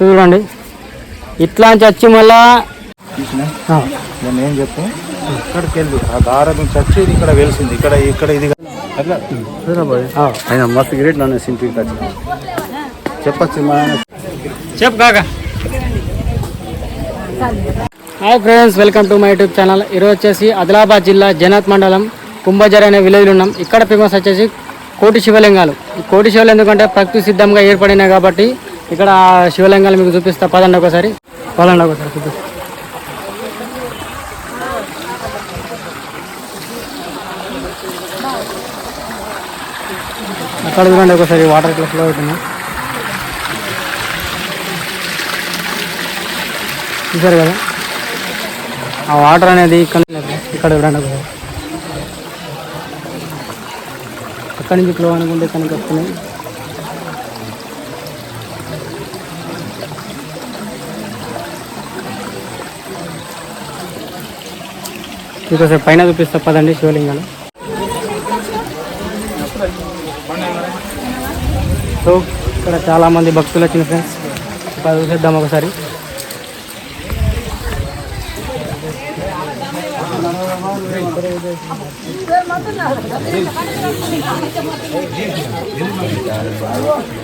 చూడండి. ఇట్లా నుంచి వచ్చి మళ్ళా నేను ఏం చెప్పు ఇక్కడికి వెళ్ళి. ఆ దారం ఇది ఇక్కడ వెలిసింది. ఇక్కడ ఇక్కడ ఇది. ఆయన మస్తు గ్రేట్ నన్ను సింటికి చెప్పచ్చు మా చెప్పు కాక. Hi friends welcome to my YouTube channel ఈరోజు వచ్చేసి ఆదిలాబాద్ జిల్లా జనాత్ మండలం కుంభజర్ అనే విలేజ్లో ఉన్నాం. ఇక్కడ ఫేమస్ వచ్చేసి కోటి శివలింగాలు. ఈ కోటి శివలింగం ఎందుకంటే ప్రకృతి సిద్ధంగా ఏర్పడినాయి కాబట్టి ఇక్కడ శివలింగాలు మీకు చూపిస్తా. పదండి ఒకసారి. పదండి ఒకసారి చూపిస్తా. అక్కడ చూడండి ఒకసారి వాటర్ ఇట్లా ఫ్లో అవుతుంది చూసారు కదా? ఆ వాటర్ అనేది ఇక్కడ ఇక్కడ చూడండి ఒకసారి. అక్కడి నుంచి ఫ్లో అనుకుంటే కనుక వస్తున్నాయి. ఇంకోసారి పైన చూపిస్తా పదండి శివలింగాలు సో ఇక్కడ చాలా మంది భక్తులు వచ్చిన ఫ్రెండ్స్ ఇక్కడ చూసేద్దాం ఒకసారి.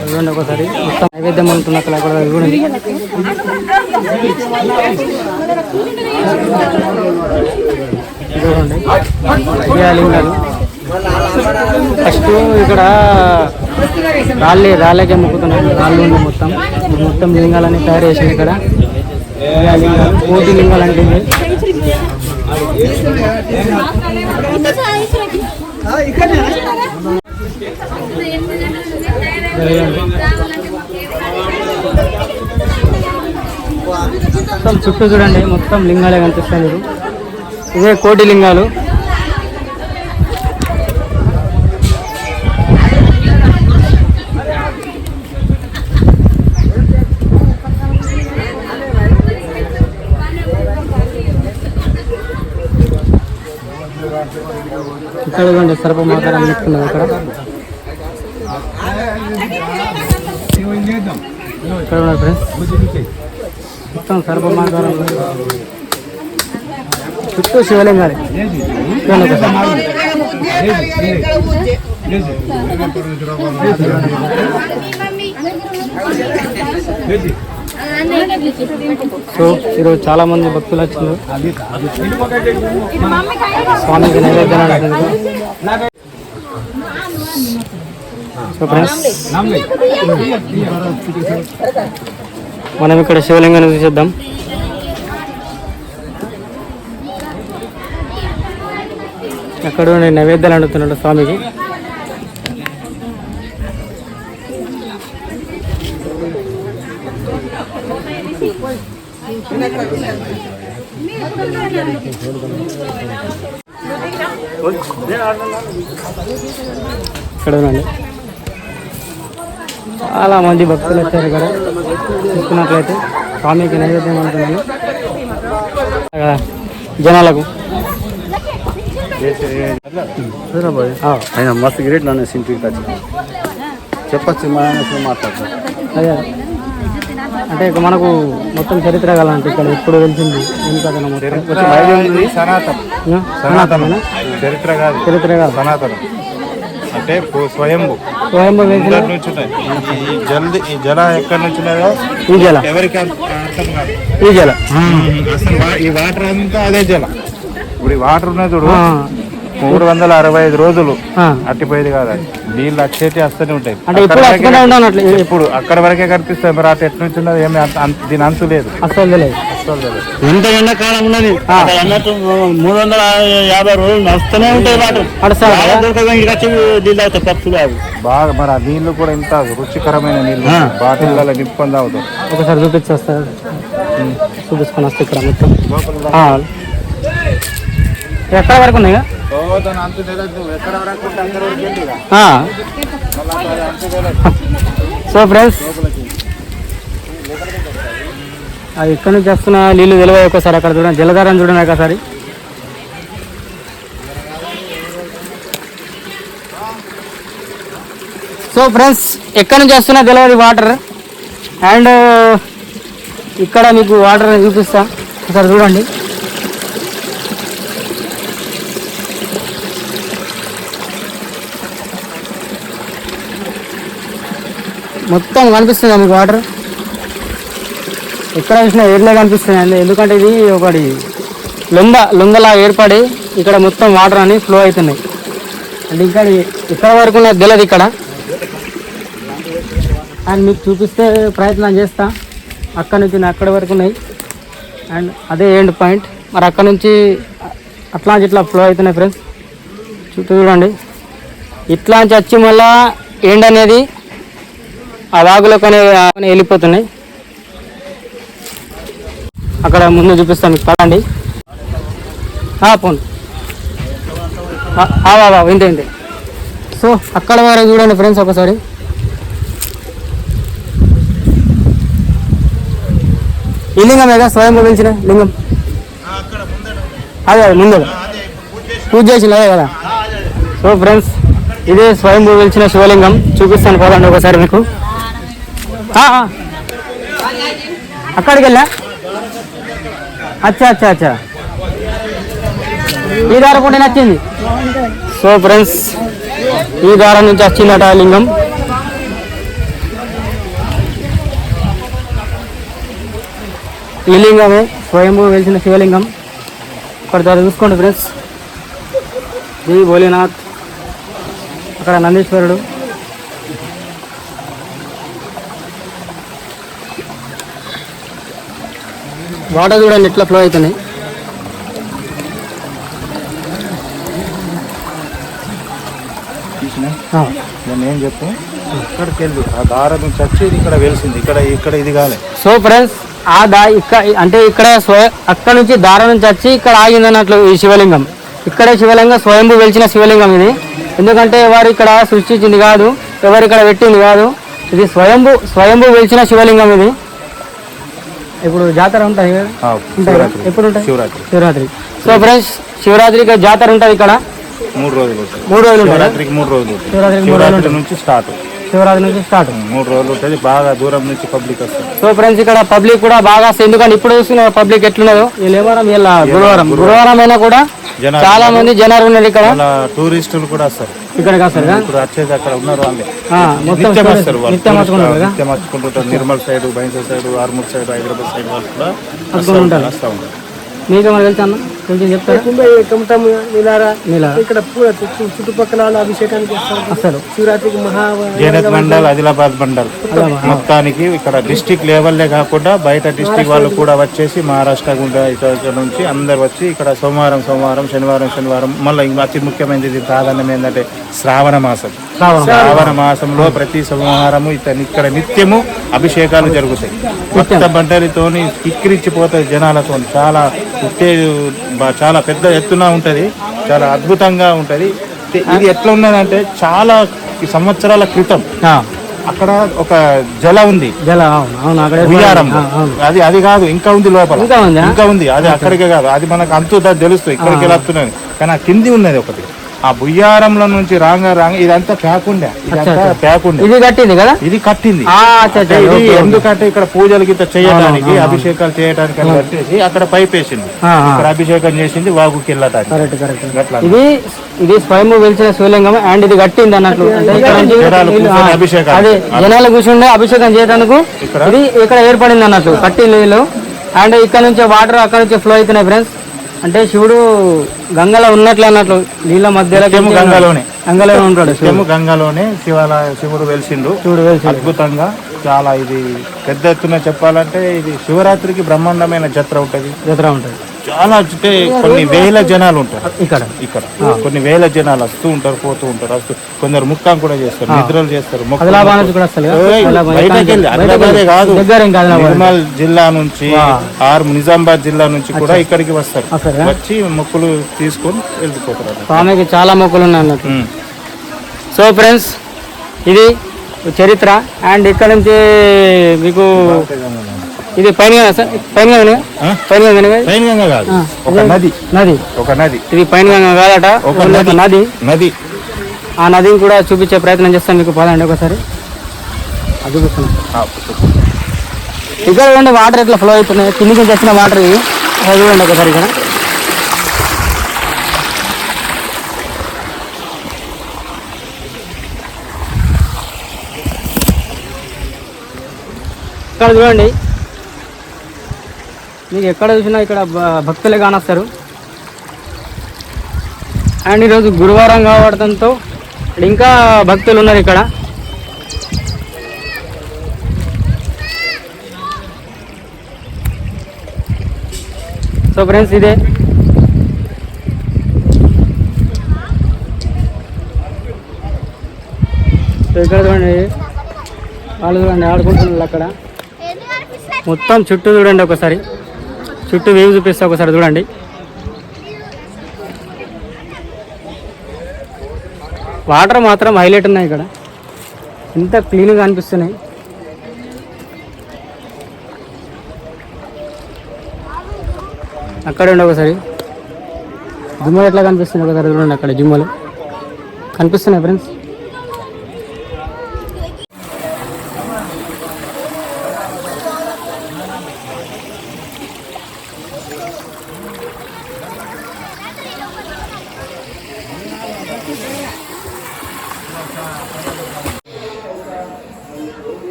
చూడండి ఒకసారి. మొత్తం నైవేద్యం అనుకున్న అక్కడ కూడా చూడండి చూడండి శివలింగాలు ఫస్ట్ ఇక్కడ రాళ్ళే రాళ్ళకే మొక్కుతున్నాను రాళ్ళు ఉంది మొత్తం మొత్తం లింగాలని తయారు చేసింది ఇక్కడ ఇవే లింగాలు కోటి లింగాలు అంటే మొత్తం చుట్టూ చూడండి మొత్తం లింగాలే కనిపిస్తాయి. మీరు ఇదే కోటి లింగాలు ఇక్కడ చూడండి సర్పమాకారం చెప్తున్నారు ఇక్కడ. ఇక్కడ ఉన్నారు ఫ్రెండ్స్. మొత్తం సర్పమాకారం చుట్టూ శివలింగాలు సో ఈరోజు చాలా మంది భక్తులు వచ్చారు స్వామికి నైవేద్యం సో ఫ్రెండ్స్ మనం ఇక్కడ శివలింగాన్ని చూసేద్దాం. అక్కడ ఉండే నైవేద్యాలు అండుతున్నాడు స్వామికి ఇక్కడ చాలా మంది భక్తులు వచ్చారు ఇక్కడ. చూసుకున్నట్లయితే స్వామికి నైవేద్యం అంటున్నాను జనాలకు ఆ, ఆయన మస్తు గ్రేట్ నన్ను సింటికి వచ్చి చెప్పచ్చు మా ఆయన మాట్లాడతాను అదే అంటే ఇక మనకు మొత్తం చరిత్ర కాలంటే ఇక్కడ ఎప్పుడు తెలిసింది. సనాతనం? చరిత్ర కాదు. చరిత్ర కాదు. సనాతనం. అంటే స్వయంభు. స్వయంభూ నుంచి ఈ- జల్ది ఈ జల ఎక్కడి నుంచి ఈ జల. ఎవరికి ఈ జల. అసలు ఈ వాటర్ అంతా అదే జల. ఇప్పుడు ఈ వాటర్ ఉన్నది చూడు. మూడు వందల అరవై ఐదు రోజులు. అట్టిపోయేది కాదు అది నీళ్ళు వచ్చేటి వస్తూనే ఉంటాయి. అంటే ఇప్పుడు అక్కడ వరకే- ఉండనట్లు ఇప్పుడు అక్కడ వరకే కనిపిస్తాయి మరి అటు ఎట్ల నుంచి ఉన్నది ఏమి అంత- అంత- దీని అంతు లేదు. అసలు లేదు. ఎంత ఎండాకాలం ఉన్నది? అన్నట్టు మూడు వందల యాభై రోజులు నడుస్తూనే ఉంటాయి వాటర్. బాగా మరి ఆ నీళ్ళు కూడా ఇంత రుచికరమైన నీళ్ళు బాటిల్లో నింపుకొని తాగుతాం. ఒకసారి చూపించి వస్తారు చూపించుకొని వస్తే ఇక్కడ మొత్తం. ఎక్కడ వరకు ఉన్నాయి సో ఫ్రెండ్స్ అది నుంచి వస్తున్న నీళ్ళు తెలివై ఒకసారి అక్కడ చూడండి. జలధారని చూడండి ఒకసారి. సో ఫ్రెండ్స్ ఎక్కడి నుంచి వస్తున్నా తెలియదు వాటర్? అండ్ ఇక్కడ మీకు వాటర్ చూపిస్తా. ఒకసారి చూడండి. మొత్తం కనిపిస్తుంది మీకు వాటర్. ఎక్కడ చూసినా ఏర్లే కనిపిస్తుంది ఎందుకంటే ఇది ఒకటి లొంగ లొంగలా ఏర్పడి ఇక్కడ మొత్తం వాటర్ అని ఫ్లో అవుతున్నాయి. అంటే ఇక్కడ ఇక్కడ వరకు నాకు తెలియదు ఇక్కడ. అండ్ మీకు చూపిస్తే ప్రయత్నం చేస్తా. అక్కడ నుంచి అక్కడ వరకు ఉన్నాయి. అండ్ అదే ఎండ్ పాయింట్. మరి అక్కడ నుంచి అట్లా ఇట్లా ఫ్లో అవుతున్నాయి ఫ్రెండ్స్. చుట్టూ చూడండి. ఇట్లా వచ్చి మళ్ళీ ఎండ్ అనేది ఆ వాగులో అనేది వెళ్ళిపోతున్నాయి. అక్కడ ముందు చూపిస్తాను మీకు. పడండి పోను బాబా ఇంతే ఇంతే. సో అక్కడ వరకు చూడండి ఫ్రెండ్స్ ఒకసారి. ఈ లింగం కదా స్వయం పిలిచిన లింగం? అదే అదే ముందు. పూజ చేసిన అదే కదా? సో ఫ్రెండ్స్ ఇదే స్వయం పిలిచిన శివలింగం. చూపిస్తాను పోదండి ఒకసారి మీకు. అక్కడికి వెళ్ళా? అచ్చా అచ్చా అచ్చా. ఈ దారం కూడా నచ్చింది. సో ఫ్రెండ్స్ ఈ దారం నుంచి వచ్చిందట లింగం. ఈ లింగమే స్వయంభూ వెలిసిన శివలింగం. ఇక్కడ ద్వారా చూసుకోండి ఫ్రెండ్స్. జై భోలేనాథ్ అక్కడ నందీశ్వరుడు. వాటర్ చూడండి ఎట్లా ఫ్లో అవుతున్నాయి. నేను ఏం చెప్పు? ఇక్కడికి వెళ్ళి. ఆ దారం నుంచి వచ్చేది ఇక్కడ వెలిసింది. ఇక్కడ ఇక్కడ ఇది కాలే. సో ఫ్రెండ్స్ ఆ దా ఇక్కడ అంటే ఇక్కడ స్వయ అక్కడ నుంచి దారం నుంచి వచ్చి ఇక్కడ ఆగింది అన్నట్లు ఈ శివలింగం. ఇక్కడే శివలింగం స్వయంభూ వెలిచిన శివలింగం ఇది. ఎందుకంటే ఎవరు ఇక్కడ సృష్టించింది కాదు ఎవరు ఇక్కడ పెట్టింది కాదు ఇది స్వయంభూ స్వయంభూ వెలిచిన శివలింగం ఇది. ఇప్పుడు జాతర ఉంటుంది కదా? ఆ, ఉంటాయి కదా? శివరాత్రి. ఎప్పుడు శివరాత్రి. శివరాత్రి. సో ఫ్రెండ్స్ శివరాత్రికి జాతర ఉంటుంది ఇక్కడ? మూడు రోజులు మూడు రోజులు శివరాత్రికి మూడు రోజులు శివరాత్రి నుంచి స్టార్ట్. శివరాత్రి నుంచి స్టార్ట్. మూడు రోజులు ఉంటుంది బాగా దూరం నుంచి పబ్లిక్ వస్తుంది సో ఫ్రెండ్స్ ఇక్కడ పబ్లిక్ కూడా బాగా వస్తుంది. ఎందుకంటే ఇప్పుడు చూసిన పబ్లిక్ ఎట్లున్నదో. వీళ్ళు ఏమారం వీళ్ళ గురువారం. గురువారం. అయినా కూడా చాలా మంది జనాలు ఉన్నారు ఇక్కడ. టూరిస్టులు కూడా వస్తారు. ఇక్కడికి వస్తారు ఇప్పుడు వచ్చేది అక్కడ ఉన్నారు వాళ్ళే. ఆ, మొత్తం నిత్యం వస్తారు నిత్యం వచ్చుకుంటుంటారు Nirmal side Bhainsa side Armoor side Hyderabad side వాళ్ళు కూడా వస్తూ ఉంటారు. మీకు తెలుసా అన్న? కొంచెం చెప్తారా? చుట్టుపక్కల అభిషేకానికి వస్తారు. అసలు. శివరాత్రికి మహా జైనత్ మండల్ ఆదిలాబాద్ మండల్. మొత్తానికి ఇక్కడ డిస్టిక్ లెవెల్లే కాకుండా బయట డిస్టిక్ వాళ్ళు కూడా వచ్చేసి మహారాష్ట్ర గుండా ఇక్కడ నుంచి అందరు వచ్చి ఇక్కడ సోమవారం సోమవారం శనివారం శనివారం మళ్ళీ ఇంకా అతి ముఖ్యమైనది ప్రాధాన్యం ఏంటంటే శ్రావణ మాసం. శ్రావణం. మాసంలో ప్రతి సోమవారము ఇతను ఇక్కడ నిత్యము అభిషేకాలు జరుగుతాయి. కొత్త బండలితోని కిక్కిరిచ్చిపోతాయి జనాలతో. చాలా ఉత్తేజ బా- చాలా పెద్ద ఎత్తున ఉంటది. చాలా అద్భుతంగా ఉంటది. ఇది ఎట్లా ఉన్నదంటే చాలా సంవత్సరాల క్రితం అక్కడ ఒక జల ఉంది. జల ఉయ్యారం. అది అది కాదు ఇంకా ఉంది లోపల. ఇంకా ఉందా? అది అక్కడికే కాదు అది మనకు అంతు తెలుస్తుంది ఇక్కడికి వెళ్తున్నది. కానీ ఆ కింది ఉన్నది ఒకటి. ఆ బుయ్యారంలో నుంచి రాంగ రాంగ ఇదంతా ప్యాక్ ఉండే ఇదంతా ప్యాక్ ఉండే ఇది కట్టింది కదా? ఇది కట్టింది. ఎందుకంటే ఇక్కడ పూజలు గిట్ట చేయడానికి అభిషేకాలు చేయడానికి అని కట్టేసి అక్కడ పైప్ వేసింది. ఇక్కడ అభిషేకం చేసింది వాగుకి వెళ్ళటానికి కరెక్ట్ కరెక్ట్. అట్లా ఇది ఇది స్వయంభూ వెలిచిన శివలింగం అండ్ ఇది కట్టింది అన్నట్లు. అభిషేకాలు. అదే జనాలు కూర్చుండే అభిషేకం చేయడానికి ఇక్కడ? ఇది ఇక్కడ ఏర్పడింది అన్నట్లు. కట్టి నీళ్ళు అండ్ ఇక్కడ నుంచి వాటర్ అక్కడ నుంచి ఫ్లో అవుతున్నాయి ఫ్రెండ్స్ అంటే శివుడు గంగలో ఉన్నట్లు అన్నట్లు నీళ్ళ మధ్యలో గంగలోనే గంగలోనే. ఉంటాడు గంగలోనే శివాలయ శివుడు వెలిసిండు. శివుడు వెలిసి అద్భుతంగా. చాలా ఇది పెద్ద ఎత్తున చెప్పాలంటే ఇది శివరాత్రికి బ్రహ్మాండమైన జత్ర ఉంటది. జత్ర ఉంటుంది. చాలా అంటే కొన్ని వేల జనాలు ఉంటారు. ఇక్కడ. ఇక్కడ. కొన్ని వేల జనాలు వస్తూ ఉంటారు పోతూ ఉంటారు వస్తూ కొందరు ముక్కాం కూడా చేస్తారు నిద్రలు చేస్తారు కదా? నిర్మల్ జిల్లా నుంచి ఆర్ నిజామాబాద్ జిల్లా నుంచి కూడా ఇక్కడికి వస్తారు? వచ్చి మొక్కులు తీసుకొని వెళ్ళిపోతారు స్వామికి చాలా మొక్కులు ఉన్నాయి. సో ఫ్రెండ్స్ ఇది చరిత్ర అండ్ ఇక్కడ నుంచి మీకు ఇది పైన పైన? పైన గంగ కాదు? ఒక నది. నది. ఒక నది. ఇది పైన గంగ కాదట. ఒక నది. నది. ఆ నదిని కూడా చూపించే ప్రయత్నం చేస్తాను మీకు. పదండి ఒకసారి. అది ఇక్కడ చూడండి వాటర్ ఎట్లా ఫ్లో అవుతున్నాయి. కిందికి నుంచి వచ్చిన వాటర్ ఇవి అది చూడండి ఒకసారి ఇక్కడ. ఇక్కడ చూడండి. మీకు ఎక్కడ చూసినా ఇక్కడ భక్తులే కానొస్తారు. అండ్ ఈరోజు గురువారం కావడంతో ఇంకా భక్తులు ఉన్నారు ఇక్కడ. సో ఫ్రెండ్స్ ఇదే. సో ఇక్కడ చూడండి వాళ్ళు చూడండి ఆడుకుంటున్నారు అక్కడ. మొత్తం చుట్టూ చూడండి ఒకసారి. చుట్టూ వ్యూ చూపిస్తా ఒకసారి చూడండి. వాటర్ మాత్రం హైలైట్ ఉన్నాయి ఇక్కడ. ఎంత క్లీన్గా అనిపిస్తున్నాయి. అక్కడ ఉండి ఒకసారి. జుమ్మలు ఎట్లా కనిపిస్తుంది ఒకసారి చూడండి అక్కడ జుమ్మలు. కనిపిస్తున్నాయి ఫ్రెండ్స్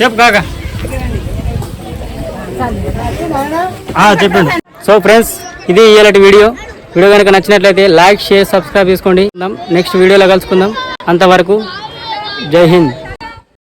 చెప్పు కాక. చెప్పండి. సో ఫ్రెండ్స్ ఇది ఇలాంటి వీడియో. వీడియో కనుక నచ్చినట్లయితే లైక్ షేర్ సబ్స్క్రైబ్ చేసుకోండి. నెక్స్ట్ వీడియోలో కలుసుకుందాం. అంతవరకు జై హింద్.